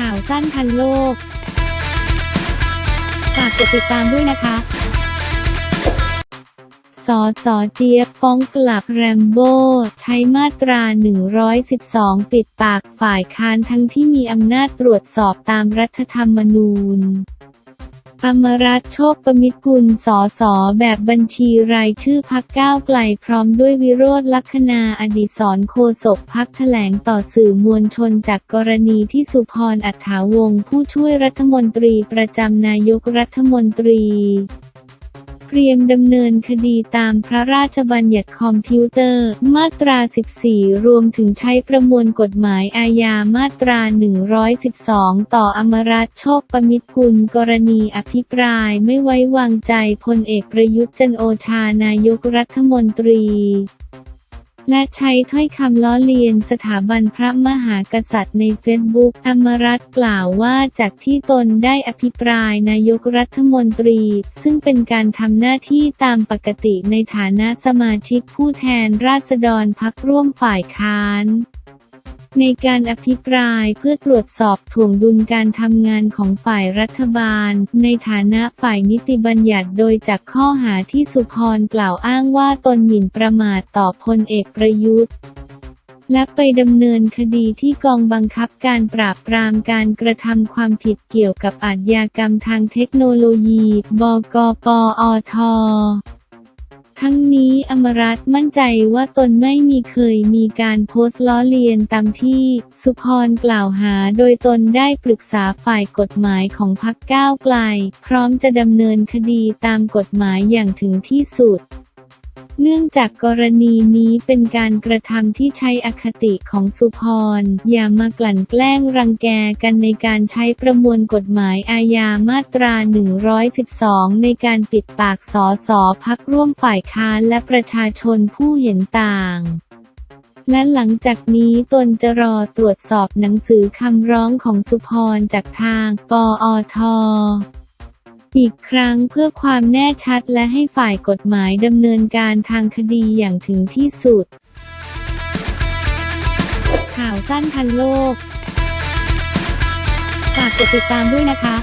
ข่าวสั้นทันโลก ฝากกดติดตามด้วยนะคะ สอสอเจี๊ยบฟ้องกลับแรมโบ้ใช้มาตรา 112 ปิดปากฝ่ายค้านทั้งที่มีอำนาจตรวจสอบตามรัฐธรรมนูญ อมรัตโชคประมิตรกุลสอสอแบบบัญชีรายชื่อพักก้าวไกลพร้อมด้วยวิโรธลักษณาอดิศรโคศกพักแถลงต่อสื่อมวลชนจากกรณีที่สุพรอัฏฐาวงศ์ผู้ช่วยรัฐมนตรีประจำนายกรัฐมนตรี เตรียมดำเนินคดีตามพระราชบัญญัติคอมพิวเตอร์ มาตรา 14 รวมถึงใช้ประมวลกฎหมายอาญามาตรา 112 ต่ออมรัตโชคประมิตรกุลกรณีอภิปรายไม่ไว้วางใจพลเอกประยุทธ์จันโอชานายกรัฐมนตรี และใช้ถ้อยคำล้อเลียนสถาบันพระมหากษัตริย์ในเฟซบุ๊กอมรัตกล่าวว่าจากที่ตนได้อภิปรายนายกรัฐมนตรี ซึ่งเป็นการทำหน้าที่ตามปกติในฐานะสมาชิกผู้แทนราษฎรพักร่วมฝ่ายค้าน ในการอภิปรายเพื่อตรวจสอบถ่วงดุลการทำงานของฝ่ายรัฐบาล ในฐานะฝ่ายนิติบัญญัติโดยจากข้อหาที่สุพรกล่าวอ้างว่าตนหมิ่นประมาทต่อพลเอกประยุทธ์และไปดำเนินคดีที่กองบังคับการปราบปรามการกระทำความผิดเกี่ยวกับอาชญากรรมทางเทคโนโลยี บกปอท ทั้งนี้อมรัตน์มั่นใจว่าตนไม่มีเคยมีการโพสต์ล้อเลียนตามที่สุพรกล่าวหา โดยตนได้ปรึกษาฝ่ายกฎหมายของพรรคก้าวไกล พร้อมจะดำเนินคดีตามกฎหมายอย่างถึงที่สุด เนื่องจากกรณีนี้เป็นการกระทำที่ใช้อคติของสุพร อย่ามากลั่นแกล้งรังแกกันในการใช้ประมวลกฎหมายอาญามาตรา 112 ในการปิดปากสอสอพักร่วมฝ่ายค้านและประชาชนผู้เห็นต่างและหลังจากนี้ตนจะรอตรวจสอบหนังสือคำร้องของสุพรจากทาง ปอท อีกครั้งเพื่อความแน่ชัดและให้ฝ่ายกฎหมายดำเนินการทางคดีอย่างถึงที่สุด ข่าวสั้นทันโลก ฝากกดติดตามด้วยนะคะ